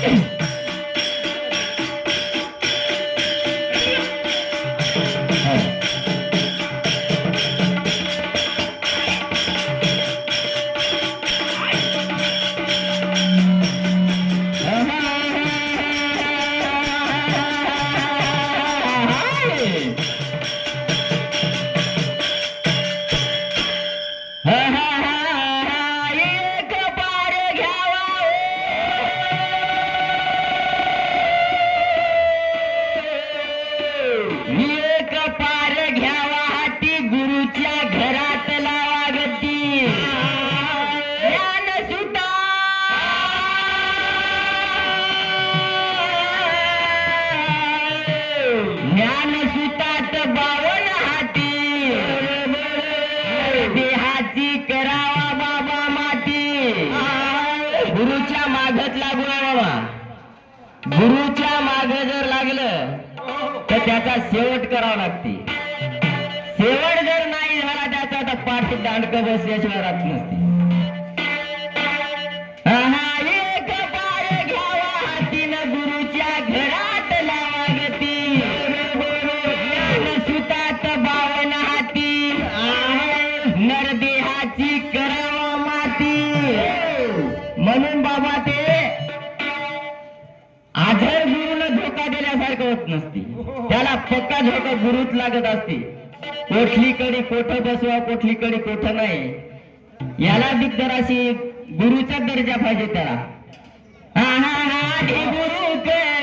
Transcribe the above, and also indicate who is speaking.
Speaker 1: Yeah. लावा गुरुच्या मागे जर लागलं तर त्याचा शेवट करावा लागते. शेवट जर नाही झाला त्याचा तर पाठ दांडक बसल्याशिवाय राहत नसते. सुतात नरदे आधार गुरुला धोका दिल्यासारखं होत नसते. त्याला पक्का धोका गुरुच लागत असते. कोठली कडी कोठ बसवा कोठली कडी कोठ नाही. याला दिग्दर अशी गुरुचा दर्जा पाहिजे त्याला. हा हा हा गुरु कर